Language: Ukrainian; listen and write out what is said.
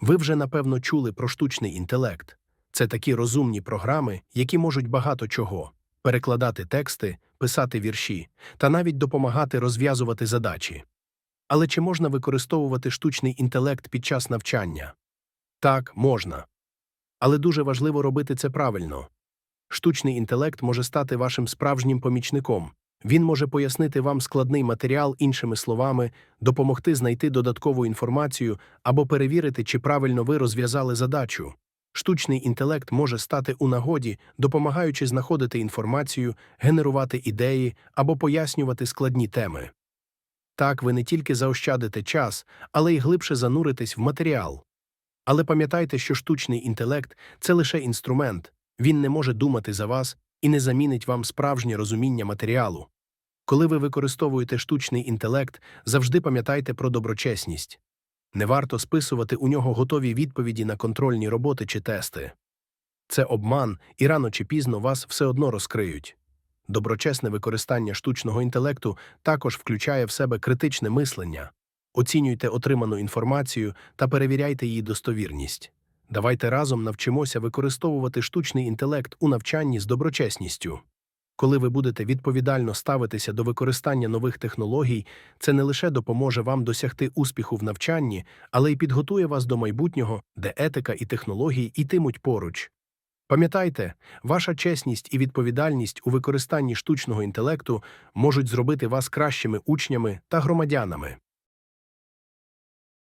Ви вже напевно чули про штучний інтелект. Це такі розумні програми, які можуть багато чого перекладати тексти, писати вірші та навіть допомагати розв'язувати задачі. Але чи можна використовувати штучний інтелект під час навчання? Так, можна. Але дуже важливо робити це правильно. Штучний інтелект може стати вашим справжнім помічником. Він може пояснити вам складний матеріал іншими словами, допомогти знайти додаткову інформацію або перевірити, чи правильно ви розв'язали задачу. Штучний інтелект може стати у нагоді, допомагаючи знаходити інформацію, генерувати ідеї або пояснювати складні теми. Так ви не тільки заощадите час, але й глибше зануритесь в матеріал. Але пам'ятайте, що штучний інтелект це лише інструмент, він не може думати за вас і не замінить вам справжнє розуміння матеріалу. Коли ви використовуєте штучний інтелект, завжди пам'ятайте про доброчесність. Не варто списувати у нього готові відповіді на контрольні роботи чи тести. Це обман, і рано чи пізно вас все одно розкриють. Доброчесне використання штучного інтелекту також включає в себе критичне мислення. Оцінюйте отриману інформацію та перевіряйте її достовірність. Давайте разом навчимося використовувати штучний інтелект у навчанні з доброчесністю. Коли ви будете відповідально ставитися до використання нових технологій, це не лише допоможе вам досягти успіху в навчанні, але й підготує вас до майбутнього, де етика і технології йтимуть поруч. Пам'ятайте, ваша чесність і відповідальність у використанні штучного інтелекту можуть зробити вас кращими учнями та громадянами.